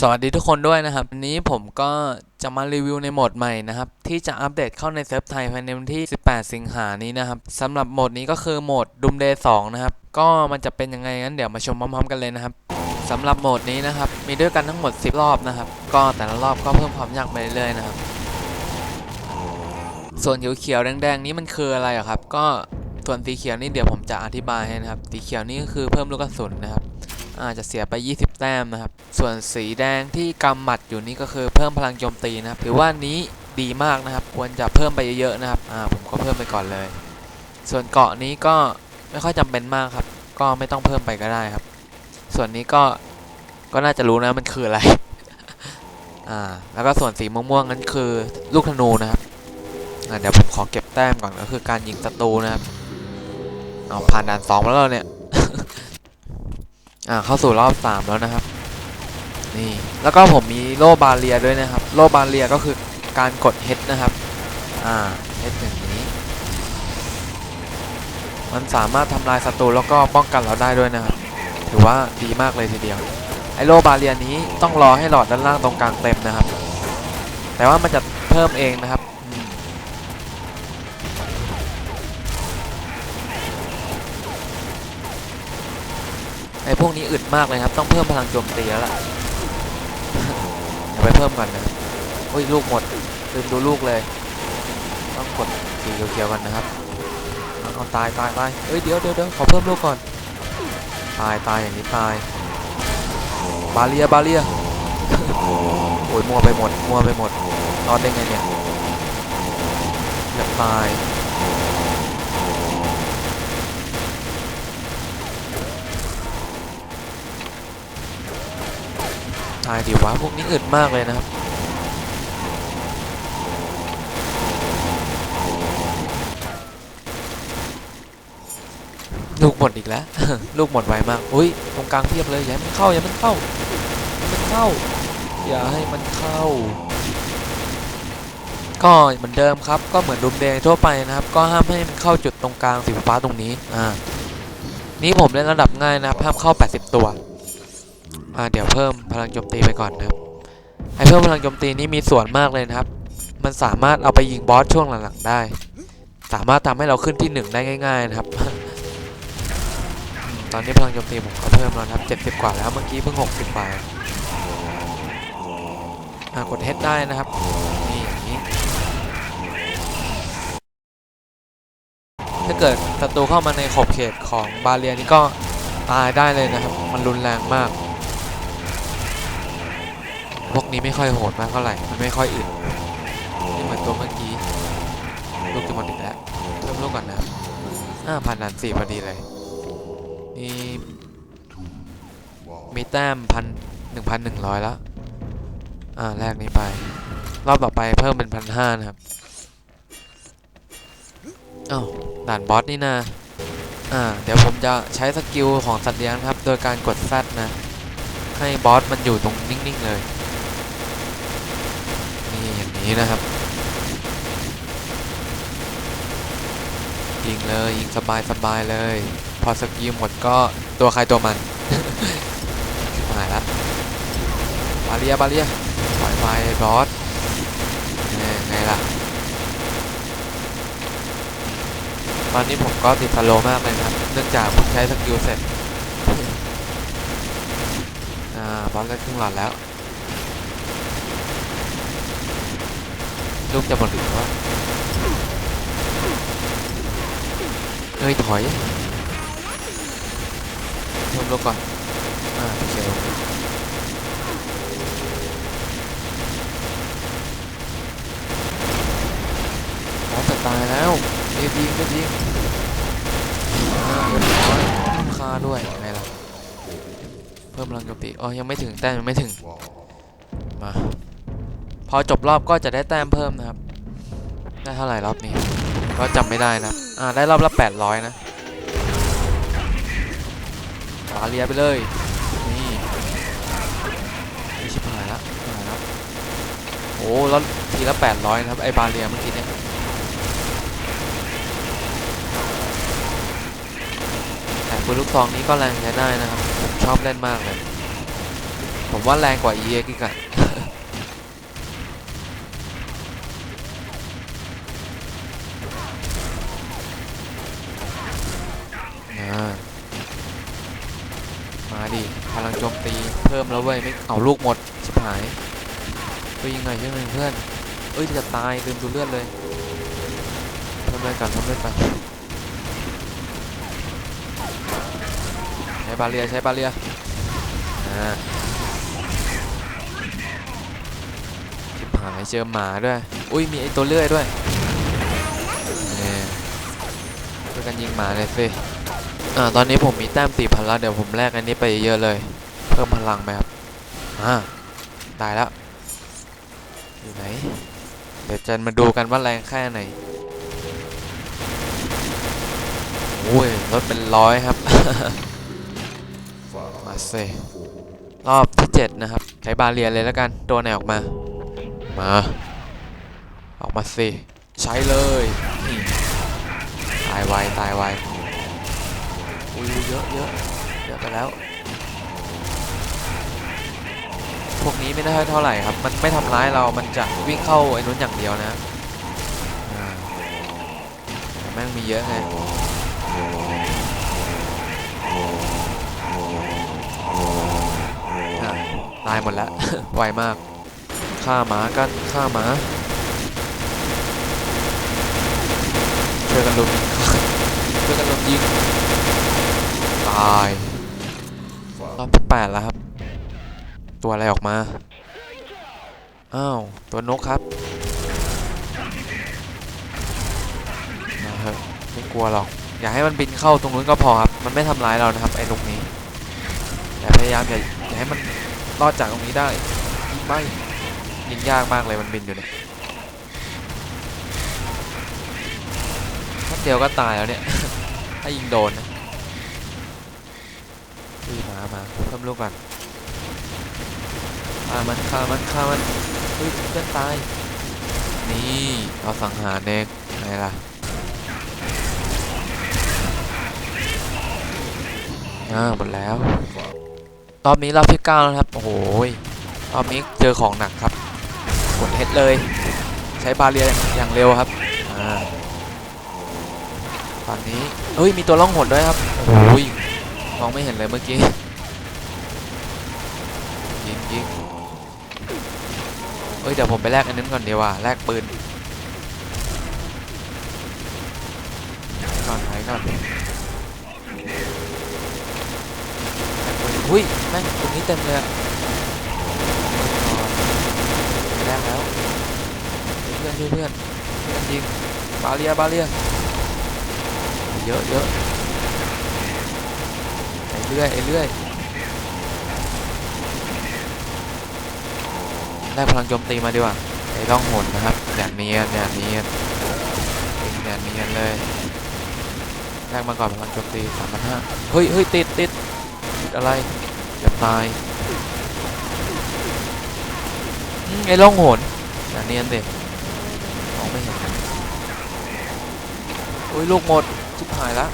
สวัสดีทุกคนด้วยนะครับวันนี้ผมก็จะมารีวิวในโหมดใหม่นะครับ ที่จะอัปเดตเข้าในเซิร์ฟไทยภายในวันที่ 18 สิงหานี้นะครับสำหรับโหมดนี้ก็คือโหมดดุมเดย์2นะครับ ก็มันจะเป็นยังไงงั้นเดี๋ยวมาชมพร้อมๆกันเลยนะครับสำหรับโหมดนี้นะครับ มีด้วยกันทั้งหมด 10 รอบนะครับ ก็แต่ละรอบก็เพิ่มความยากไปเรื่อยๆนะครับ ส่วนเขียวๆแดงๆนี้มันคืออะไระครับ ก็ส่วนสีเขียวนี่เดี๋ยวผมจะอธิบายให้นะครับสีเขียวนี่ก็คือเพิ่มลูกกระสุนนะครับ อาจจะเสียไป 20 แต้มนะครับ ส่วนสีแดงที่กำหมัดอยู่นี่ก็คือเพิ่มพลังโจมตีนะครับ ถือว่านี้ดีมากนะครับ ควรจะเพิ่มไปเยอะๆนะครับ อ่า ผมก็เพิ่มไปก่อนเลย ส่วนเกาะนี้ก็ไม่ค่อยจำเป็นมากครับ ก็ไม่ต้องเพิ่มไปก็ได้ครับ ส่วนนี้ก็ ก็น่าจะรู้นะมันคืออะไร อ่า แล้วก็ส่วนสีม่วงๆนั้นคือลูกธนูนะครับ อ่า เดี๋ยวผมขอเก็บแต้มก่อนก็คือการยิงศัตรูนะครับ เอาผ่านด่านสองมาแล้วเนี่ย อ่าเข้าสู่รอบสามแล้วนะครับ นี่แล้วก็ผมมีโล่บาเรียด้วยนะครับ โล่บาเรียก็คือการกด H นะครับ อ่า H อย่างนี้ มันสามารถทำลายศัตรูแล้วก็ป้องกันเราได้ด้วยนะครับ ถือว่าดีมากเลยทีเดียว ไอโล่บาเรียนี้ต้องรอให้หลอดด้านล่างตรงกลางเต็มนะครับ แต่ว่ามันจะเพิ่มเองนะครับอืม ไอ้ พวกนี้อึดมากเลยครับ ต้องเพิ่มพลังโจมตีแล้วล่ะเดี๋ยวไปเพิ่มก่อนนะโอ้ยลูกหมดลืมดูลูกเลย ต้องกดสีเขียวๆกันนะครับเอาตายตายตายเอ้ยเดี๋ยวเดี๋ยวเดี๋ยวขอเพิ่มลูกก่อน ตายตายอย่างนี้ตาย บาเลียบาเลียโอ้ยมัวไปหมดมัวไปหมดรอดได้ไงเนี่ยเกือบตาย ตายดิวะพวกนี้อึดมากเลยนะครับ ลูกหมดอีกแล้ว ลูกหมดไวมาก อุ้ยตรงกลางเทียบเลยอย่าให้มันเข้าอย่าให้มันเข้าอย่าให้มันเข้า อย่าให้มันเข้า ก็เหมือนเดิมครับ ก็เหมือนดุมแดงทั่วไปนะครับ ก็ห้ามให้มันเข้าจุดตรงกลางสีฟ้าตรงนี้อ่านี่ผมเล่นระดับง่ายนะครับห้ามเข้า 80 ตัว เดี๋ยวเพิ่มพลังโจมตีไปก่อนนะครับไอเพิ่มพลังโจมตีนี้มีส่วนมากเลยนะครับ มันสามารถเอาไปยิงบอสช่วงหลังๆได้ สามารถทำให้เราขึ้นที่หนึ่งได้ง่าย ๆ นะครับ ตอนนี้พลังโจมตีผมก็เพิ่มแล้วครับ70 กว่าแล้วเมื่อกี้เพิ่ง 60กว่าอ่ากดเฮดได้นะครับนี่อย่างนี้ ถ้าเกิดศัตรูเข้ามาในขอบเขตของบาเรียนี่ก็ตายได้เลยนะครับ มันรุนแรงมาก พวกนี้ไม่ค่อยโหดมากเท่าไหร่ มันไม่ค่อยอึดไม่เหมือนตัวเมื่อกี้ ลูกจะหมดอีกแล้วเพิ่มลูกก่อนนะอ่าพันด่านสี่พอดีเลยมีมีแต้มพันหนึ่งพันหนึ่งร้อยแล้ว อ่า แรกนี้ไป รอบต่อไปเพิ่มเป็นพันห้านะครับเอ้าด่านบอสนี่นะอ่า เดี๋ยวผมจะใช้สกิลของสัตว์เลี้ยงครับ โดยการกดแซดนะ ให้บอสมันอยู่ตรงนิ่ง ๆ เลย นี้นะครับ ยิงเลยยิงสบายสบายเลย พอสกิลหมดก็ตัวใครตัวมันหายละบาเรียบาเรียปล่อยไปบอสไงล่ะ ตอนนี้ผมก็ติดสโลมากเลยนะครับ เนื่องจากผมใช้สกิลเสร็จ อ่าบอสก็ครึ่งหลอดแล้ว ลูกจะหมดหรือว่าเอ้ย ถอยเพิ่มลูกก่อน อ่าโอเคโอเคบอจะตายแล้วเรียบยิงเรียบยิงอ่าเรียอยฆ่าด้วยไงล่ะ เพิ่มพลังโจมตีอ๋อ ยังไม่ถึงแต้มยังไม่ถึง มา พอจบรอบก็จะได้แต้มเพิ่มนะครับ ได้เท่าไหร่รอบนี้ ก็จำไม่ได้นะอ่าได้รอบละ 800 นะบาเรียไปเลย นี่นี่ชิบหายละหายละโอ้แล้วทีละ 800 นะครับ ไอ้บาเรียเมื่อกี้เนี่ยแต่ปืนลูกซองนี้ก็แรงใช้ได้นะครับ ผมชอบเล่นมากเลยผผมว่าแรงกว่า EX อีกอะ อ่ามาดิ พลังโจมตีเพิ่มแล้ว เอาลูกหมดชิบหายไปยิงไงช่วยหนึ่งเพื่อนเอ้ยจะตายลืมดูเลือดเลยทำเลยกันทำเลยกันใช้บาเรียใช้บาเรียอ่าชิบหายเจอหมาด้วย อุ้ยมีไอตัวเลื่อยด้วยนี่ช่วยกันยิงหมาเลยสิอ่าตอนนี้ผมมีแต้มสี่พันล้วเดี๋ยวผมแลกอันนี้ไปเยอะเลย เพิ่มพลังไหมครับ อ่าตายแล้วอยู่ไหน เดี๋ยวจะมาดูกันว่าแรงแค่ไหนโอ้ยรถเป็นร้อยครับ มาเซรอบที่7นะครับ ใช้บาเรียเลยแล้วกัน ตัวไหนออกมา มา ออกมาสิใช้เลย ตายไวตายไวอุ้ยเยอะเยอะเยอะไปแล้ว พ วกนี้ไม่ได้เท่าไหร่ครับ มันไม่ทำร้ายเรา มันจะวิ่งเข้าไอ้นู้นอย่างเดียวนะแต่แม่งมีเยอะไงตายหมดแล้ว ไวมาก ฆ่าหมากันฆ่าหมาช่วยกันลุมช่วยกันลุมยิง ตายรอบที่แปดแล้วครับ ตัวอะไรออกมา อ้าว ตัวนกครับมาเถอะไม่กลัวหรอก อย่าให้มันบินเข้าตรงนู้นก็พอครับ มันไม่ทำร้ายเรานะครับไอ้นกนี้แต่พยายามอย่าอย่าให้มันรอดจากตรงนี้ได้ยิงไม่ยิงยากมากเลยมันบินอยู่เนี่ยถ้าเดียวก็ตายแล้วเนี่ย ถ้ายิงโดนนะอุ้ยมามาเพิ่มลูกก่อน ฆ่ามันฆ่ามันฆ่ามันเฮ้ยเพื่อนตาย นี่เราสังหารเองไงล่ะอ่าหมดแล้ว รอบนี้รอบที่9แล้วครับ โอ้โหรอบนี้เจอของหนักครับกดเฮดเลย ใช้บาเรียอย่างเร็วครับอ่าตอนนี้เฮ้ยมีตัวล่องหนด้วยครับโอ้ยมองไม่เห็นเลยเมื่อกี้ยิงยิง เฮ้ยเดี๋ยวผมไปแลกอันนั้นก่อนดีกว่าแลกปืนก่อนไหนก่อนแลกปืนอุ้ยแม่งตรงนี้เต็มเลยแลกแล้วเพื่อนเพื่อนเพื่อนยิงบาเรียบาเรียเยอะเยอะไอ้เรื่อยไอ้เรื่อย ได้พลังโจมตีมาดีกว่าไอ้ร่องหนนะครับอย่างเนียนอย่างเนียนเป็นอย่างเนียนเลยแรกมาก่อนพลังโจมตีสามพันห้าเฮ้ยเฮ้ยติดติดติดอะไรจะตายไอ้ร่องหนอย่างเนียนเด็กมองไม่เห็นโอ้ยลูกหมดชิบหายแล้ว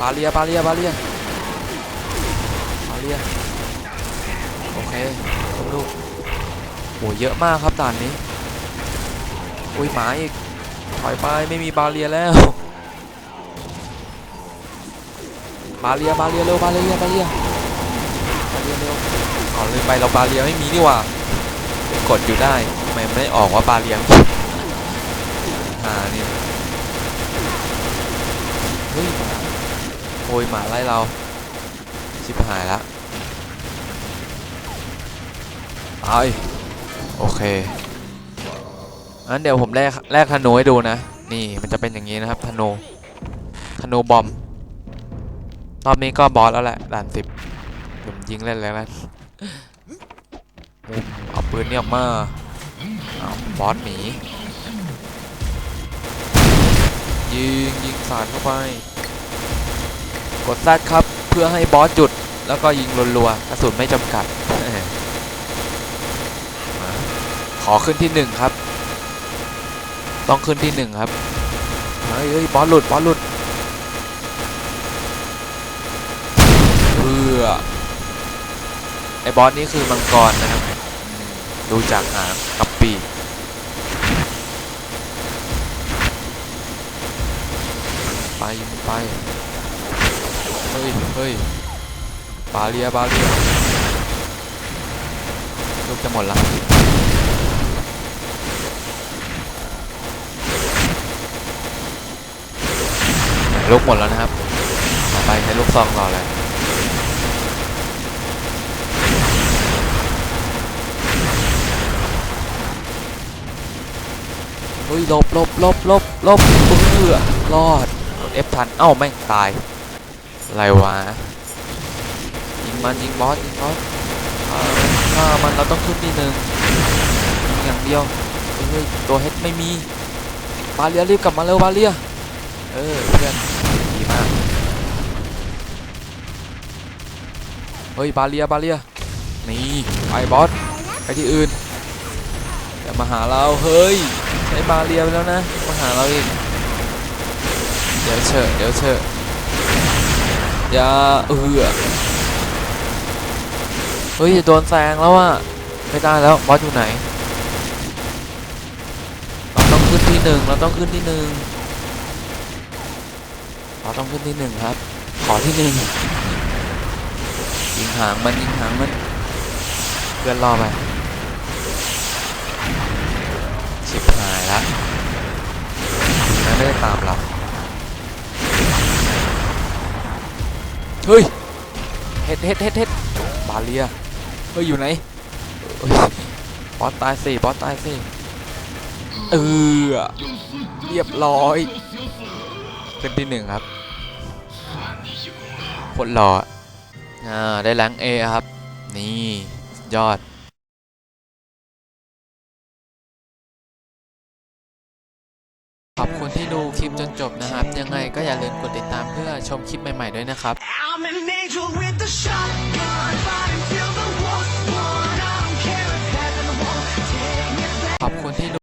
บาเลียบาเลียบาเลียบาเลีย เคทุกลูกโอ้เยอะมากครับด่านนี้ อุ้ยหมาอีกถอยไปไม่มีบาเลียแล้ว บาเลียบาเลียเร็วบาเลียบาเลียบาเลียเร็วขอลืมไปเราบาเลียไม่มีนี่ว่ากดอยู่ได้ทำไมไม่ออกว่าบาเลียหาเนี่ยเฮ้ยโอยหมาไล่เราชิบหายละ ตายโอเคงั้นเดี๋ยวผมแลกแลกธนูให้ดูนะ นี่มันจะเป็นอย่างนี้นะครับธนูธนูบอมรอบนี้ก็บอสแล้วแหละด่านสิบผมยิงเล่นแล้วนะเอาปืนเนี่ยออกมาเอาบอสหนียิงยิงสาดเข้าไป กดซัดครับเพื่อให้บอสจุด แล้วก็ยิงรัวๆกระสุนไม่จำกัด ขอขึ้นที่หนึ่งครับ ต้องขึ้นที่หนึ่งครับ เฮ้ยเฮ้ยบอสหลุดบอสหลุดเพื่อไอ้บอสนี่คือมังกรนะครับ ดูจากหางกับปีกไปไปเฮ้ยเฮ้ยบาเรียบาเรียลูกจะหมดละ ลูกหมดแล้วนะครับ ต่อไปใช้ลูกซองต่อเลยเฮ้ยลบลบลบลบลบเพื่อรอดกด F ทัน เอ้าแม่งตาย อะไรวะ ยิงมันยิงบอสยิงบอสฆ่ามันเราต้องขึ้นนิดนึงยิงอย่างเดียวเฮ้ยตัวเฮดไม่มีบาเลียรีบกลับมาเร็วบาเลียเออเพื่อน มากเฮ้ยบาเลียบาเลียนี่ไปบอสไปที่อื่นอย่ามาหาเราเฮ้ยใช้บาเลียไปแล้วนะมาหาเราอีกเดี๋ยวเชอะเดี๋ยวเชอะอย่าเออเฮ้ยโดนแซงแล้วอะไม่ได้แล้วบอสอยู่ไหนเราต้องขึ้นที่หนึ่งเราต้องขึ้นที่หนึ่ง เราต้องขึ้นที่หนึ่งครับ ขอที่หนึ่งยิงหางมันยิงหางมันเพื่อนรอไปชิบหายละดีนไม่ได้ตามเราเฮ้ยเฮ็ดเฮ็ดเฮ็ดเฮ็ดบาเลียเฮ้ยอยู่ไหนบอสตายสิบอสตายสิเออเรียบร้อย ขึ้นที่หนึ่งครับโคนหล่ออะอ่าได้แรงเอครับ นี่สุดยอดขอบคุณที่ดูคลิปจนจบนะครับ ยังไงก็อย่าลืมกดติดตามเพื่อชมคลิปใหม่ ๆ ด้วยนะครับ